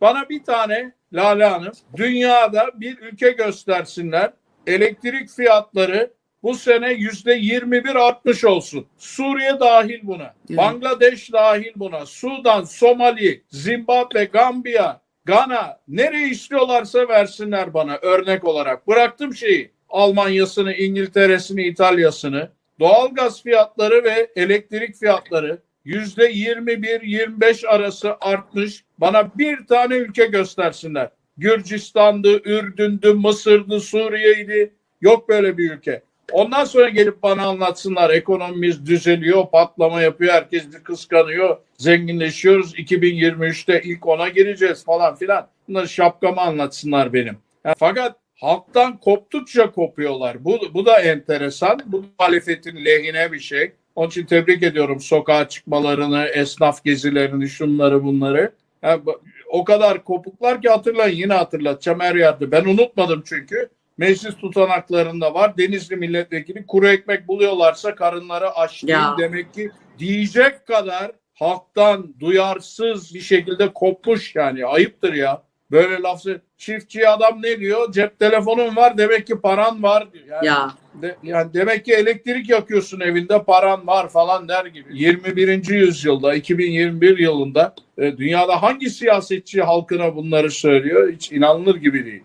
Bana bir tane Lale Hanım dünyada bir ülke göstersinler. Elektrik fiyatları bu sene yüzde 21 artmış olsun. Suriye dahil buna. Evet. Bangladeş dahil buna. Sudan, Somali, Zimbabwe, Gambiya, Gana nereye istiyorlarsa versinler bana örnek olarak. Bıraktım şeyi. Almanya'sını, İngiltere'sini, İtalya'sını. Doğalgaz fiyatları ve elektrik fiyatları yüzde 21-25 arası artmış. Bana bir tane ülke göstersinler. Gürcistan'dı, Ürdün'dü, Mısır'dı, Suriye'ydi. Yok böyle bir ülke. Ondan sonra gelip bana anlatsınlar ekonomimiz düzeliyor, patlama yapıyor, herkes bir kıskanıyor, zenginleşiyoruz. 2023'te ilk ona gireceğiz falan filan. Bunları şapkama anlatsınlar benim. Yani fakat halktan koptukça kopuyorlar. Bu, bu da enteresan. Bu muhalefetin lehine bir şey. Onun için tebrik ediyorum sokağa çıkmalarını, esnaf gezilerini, şunları bunları. Yani o kadar kopuklar ki hatırlayın yine hatırlatacağım her yerde. Ben unutmadım çünkü. Meclis tutanaklarında var. Denizli milletvekili kuru ekmek buluyorlarsa karınları aç. Demek ki diyecek kadar halktan duyarsız bir şekilde kopmuş yani. Ayıptır ya. Böyle lafı çiftçi adam ne diyor? Cep telefonun var demek ki paran var diyor. Yani Ya de- yani demek ki elektrik yakıyorsun evinde paran var falan der gibi. 21. yüzyılda 2021 yılında e, dünyada hangi siyasetçi halkına bunları söylüyor hiç inanılır gibi değil.